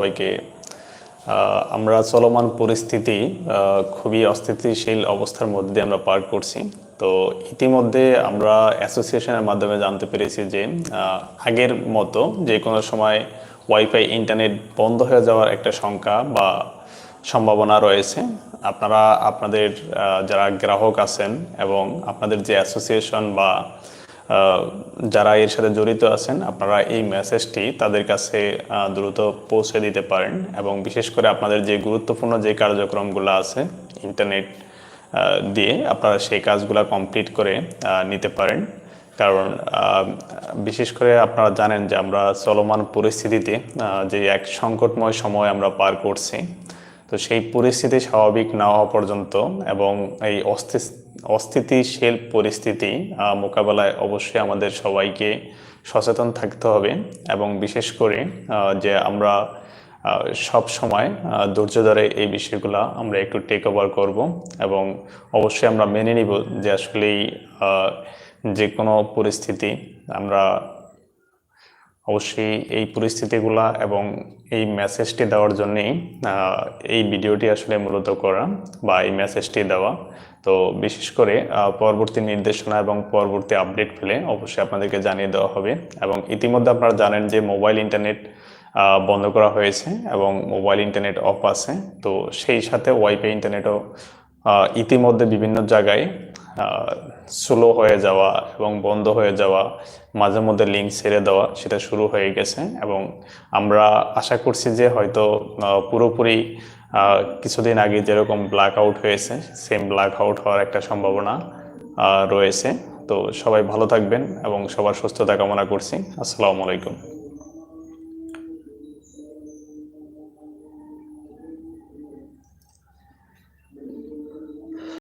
সবাইকে আমরা চলমান পরিস্থিতি খুবই অস্থিতিশীল অবস্থার মধ্যে আমরা পার করছি। তো ইতিমধ্যে আমরা অ্যাসোসিয়েশনের মাধ্যমে জানতে পেরেছি যে আগের মতো যে কোনো সময় ওয়াইফাই ইন্টারনেট বন্ধ হয়ে যাওয়ার একটা শঙ্কা বা সম্ভাবনা রয়েছে। আপনারা, আপনাদের যারা গ্রাহক আছেন এবং আপনাদের যে অ্যাসোসিয়েশন বা যারা এর সাথে জড়িত আছেন, আপনারা এই মেসেজটি তাদের কাছে দ্রুত পৌঁছে দিতে পারেন এবং বিশেষ করে আপনাদের যে গুরুত্বপূর্ণ যে কার্যক্রমগুলো আছে ইন্টারনেট দিয়ে আপনারা সেই কাজগুলো কমপ্লিট করে নিতে পারেন। কারণ বিশেষ করে আপনারা জানেন যে আমরা চলমান পরিস্থিতিতে যে এক সংকটময় সময় আমরা পার করছি তো সেই পরিস্থিতি স্বাভাবিক না হওয়া পর্যন্ত এবং এই অস্থি- অস্থিতিশীল পরিস্থিতি মোকাবেলায় অবশ্যই আমাদের সবাইকে সচেতন থাকতে হবে এবং বিশেষ করে যে আমরা সব সময় ধৈর্য ধরে এই বিষয়গুলো আমরা একটু টেক ওভার করব এবং অবশ্যই আমরা মেনে নিব যে আসলেই যে কোনো পরিস্থিতি আমরা অবশ্যই এই পরিস্থিতিগুলা এবং এই মেসেজটি দেওয়ার জন্যেই এই ভিডিওটি আসলে মূলত করা বা এই মেসেজটি দেওয়া। তো বিশেষ করে পরবর্তী নির্দেশনা এবং পরবর্তী আপডেট পেলে অবশ্যই আপনাদেরকে জানিয়ে দেওয়া হবে এবং ইতিমধ্যে আপনারা জানেন যে মোবাইল ইন্টারনেট বন্ধ করা হয়েছে এবং মোবাইল ইন্টারনেট অফ আছে। তো সেই সাথে ওয়াইফাই ইন্টারনেটও ইতিমধ্যে বিভিন্ন জায়গায় স্লো হয়ে যাওয়া এবং বন্ধ হয়ে যাওয়া, মাঝে মধ্যে লিঙ্ক ছেড়ে দেওয়া, সেটা শুরু হয়ে গেছে এবং আমরা আশা করছি যে হয়তো পুরোপুরি কিছুদিন আগে যেরকম ব্ল্যাক আউট হয়েছে সেম ব্ল্যাক আউট হওয়ার একটা সম্ভাবনা রয়েছে। তো সবাই ভালো থাকবেন এবং সবার সুস্থতা কামনা করছি। আসসালামু আলাইকুম।